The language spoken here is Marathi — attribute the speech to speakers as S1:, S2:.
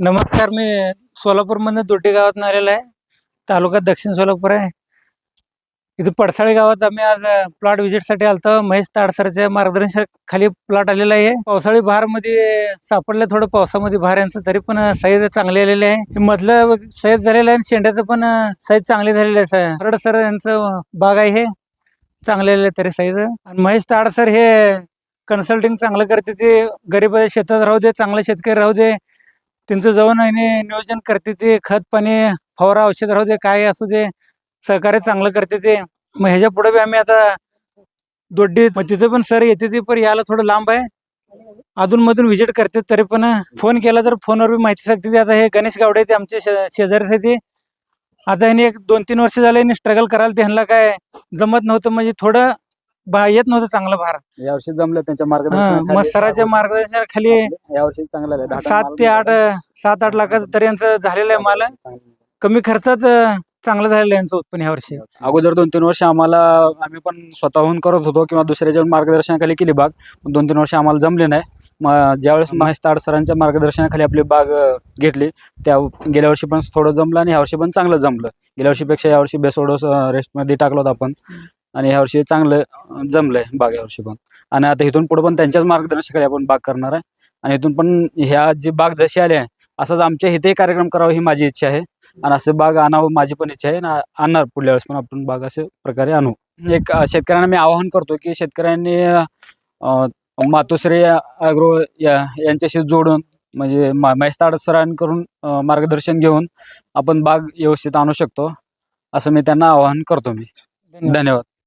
S1: नमस्कार मी सोलापूरमधनं दोड्डी गावात आलेलो आहे. तालुका दक्षिण सोलापूर आहे. इथं पडसाळी गावात आम्ही आज प्लॉट व्हिजिटसाठी आलतो. महेश ताडसरच्या मार्गदर्शन खाली प्लॉट आलेला आहे. पावसाळी बहारमध्ये सापडलं थोडं पावसामध्ये बहार यांचं तरी पण साईज चांगले आलेले आहे. हे मधलं साईज झालेलं आहे आणि शेंड्याचं पण साईज चांगली झालेली आहे. हरड सर यांचं बाग आहे हे चांगले आलेलं तरी साईज आणि महेश ताडसर हे कन्सल्टिंग चांगलं करते ते गरीब शेतात राहू दे चांगले शेतकरी राहू दे त्यांचं जाऊन आहे नियोजन करते ते खत पाणी फवारा औषध राहू दे काय असू दे सहकार्य चांगलं करते ते. मग ह्याच्या पुढे बी आम्ही आता दोड्डी मग तिथे पण सर येते ते पण यायला थोडं लांब आहे. अधून मधून व्हिजिट करते तरी पण फोन केला तर फोनवर बी माहिती सांगते आता हे गणेश गावडे ते आमचे शेजारीच आहे ते. आता ह्याने एक दोन तीन वर्ष झाले स्ट्रगल करायला ते ह्यांना काय जमत नव्हतं. म्हणजे थोडं येत नव्हतं चांगलं भार.
S2: यावर्षी जमलं त्यांच्या मार्गदर्शनाखाली.
S1: मग सरांच्या मार्गदर्शनाखाली
S2: यावर्षी चांगलं
S1: सात
S2: माल
S1: ते आठ. सात आठ लाखाचं तरी यांचं झालेलं आहे माल.
S2: चांगलं.
S1: कमी खर्चात अं, चांगलं झालेलं आहे यांचं उत्पन्न ह्या वर्षी.
S2: अगोदर दोन तीन वर्ष आम्हाला आम्ही पण स्वतःहून करत होतो किंवा दुसऱ्याच्या मार्गदर्शनाखाली केली बाग पण दोन तीन वर्ष आम्हाला जमले नाही. मग ज्यावेळेस महेश ताड सरांच्या मार्गदर्शनाखाली आपली बाग अं, घेतली त्या गेल्या वर्षी पण थोडं जमलं आणि ह्या वर्षी पण चांगलं जमलं. गेल्या वर्षीपेक्षा यावर्षी बेसोडोस रेस्टमध्ये टाकलं होतं आपण. आणि ह्या वर्षी चांगलं जमलंय बाग यावर्षी पण. आणि आता इथून पुढे पण त्यांच्याच मार्गदर्शनाखाली आपण बाग करणार आहे. आणि इथून पण ह्या जी बाग जशी आली आहे असंच आमच्या इथेही कार्यक्रम करावा ही माझी इच्छा आहे. आणि असं बाग आणावं माझी पण इच्छा आहे. आणि आणणार पुढल्या वेळेस पण आपण बाग असे प्रकारे आणू. एक शेतकऱ्यांना मी आवाहन करतो की शेतकऱ्यांनी मातोश्री अॅग्रो या यांच्याशी जोडून म्हणजे मा- महेश ताड सरांकडून मार्गदर्शन घेऊन आपण बाग व्यवस्थित आणू शकतो. असं मी त्यांना आवाहन करतो मी. धन्यवाद.